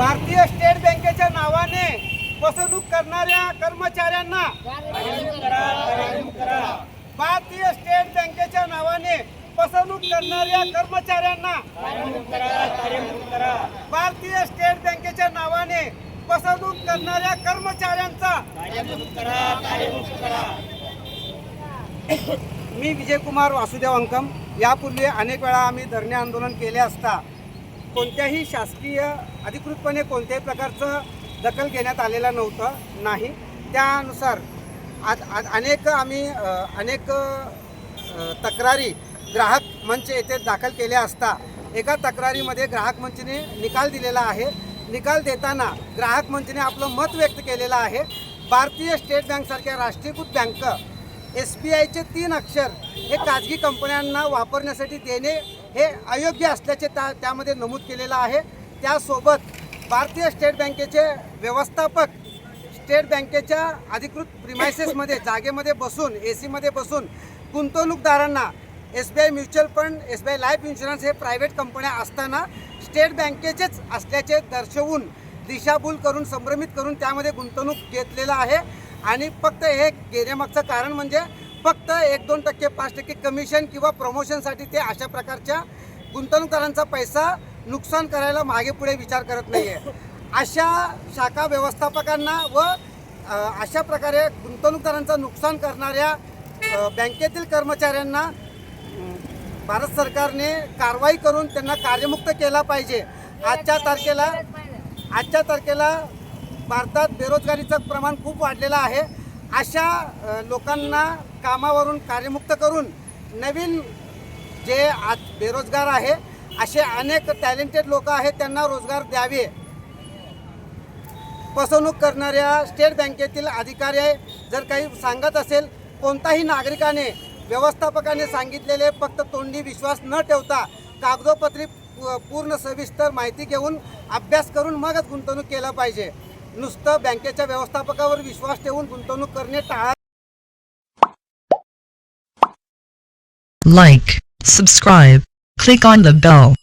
भारतीय स्टेट बँकेच्या नावाने फसवणूक करणाऱ्या कर्मचाऱ्यांना भारतीय स्टेट बँकेच्या नावाने फसवणूक करणाऱ्या कर्मचाऱ्यांना भारतीय स्टेट बँकेच्या नावाने फसवणूक करणाऱ्या कर्मचाऱ्यांचा मी विजयकुमार वासुदेव अंकम. यापूर्वी अनेक वेळा आम्ही धरणे आंदोलन केले असता कोणत्याही शासकीय अधिकृतपणे कोणत्याही प्रकारचं दखल घेण्यात आलेलं नव्हतं नाही. त्यानुसार आज आज अनेक आम्ही अनेक तक्रारी ग्राहक मंच येथे दाखल केल्या असता एका तक्रारीमध्ये ग्राहक मंचने निकाल दिलेला आहे. निकाल देताना ग्राहक मंचने आपलं मत व्यक्त केलेलं आहे. भारतीय स्टेट बँकसारख्या राष्ट्रीयकृत बँक एस बी आयचे तीन अक्षर हे खाजगी कंपन्यांना वापरण्यासाठी देणे हे अयोग्य असल्याचे त्या त्यामध्ये नमूद केलेलं आहे. त्यासोबत भारतीय स्टेट बँकेचे व्यवस्थापक स्टेट बँकेच्या अधिकृत प्रिमायसेसमध्ये जागेमध्ये बसून ए सीमध्ये बसून गुंतवणूकदारांना S B I mutual fund S B I life insurance हे प्रायव्हेट कंपन्या असताना स्टेट बँकेचेच असल्याचे दर्शवून दिशाभूल करून संभ्रमित करून त्यामध्ये गुंतवणूक घेतलेलं आहे. आणि फक्त हे घेण्यामागचं कारण म्हणजे फक्त एक दोन टक्के पाच टक्के कमिशन किंवा प्रमोशनसाठी ते अशा प्रकारच्या गुंतवणूकदारांचा पैसा नुकसान करायला मागे पुढे विचार करत नाही आहे अशा शाखा व्यवस्थापकांना व अशा प्रकारे गुंतवणूकदारांचं नुकसान करणाऱ्या बँकेतील कर्मचाऱ्यांना भारत सरकारने कारवाई करून त्यांना कार्यमुक्त केला पाहिजे. आजच्या तारखेला आजच्या तारखेला भारतात बेरोजगारीचं प्रमाण खूप वाढलेलं आहे. अशा लोकांना कामावरून कार्यमुक्त करून नवीन जे आज बेरोजगार आहे असे अनेक टॅलेंटेड लोक आहेत त्यांना रोजगार द्यावे. फसवणूक करणाऱ्या स्टेट बँकेतील अधिकारी जर काही सांगत असेल कोणताही नागरिकाने व्यवस्थापकाने सांगितलेले फक्त तोंडी विश्वास न ठेवता कागदोपत्री पूर्ण सविस्तर माहिती घेऊन अभ्यास करून मगच गुंतवणूक केलं पाहिजे. नुसतं बँकेच्या व्यवस्थापकावर विश्वास ठेवून गुंतवणूक करणे टाळा. Like subscribe click on the bell.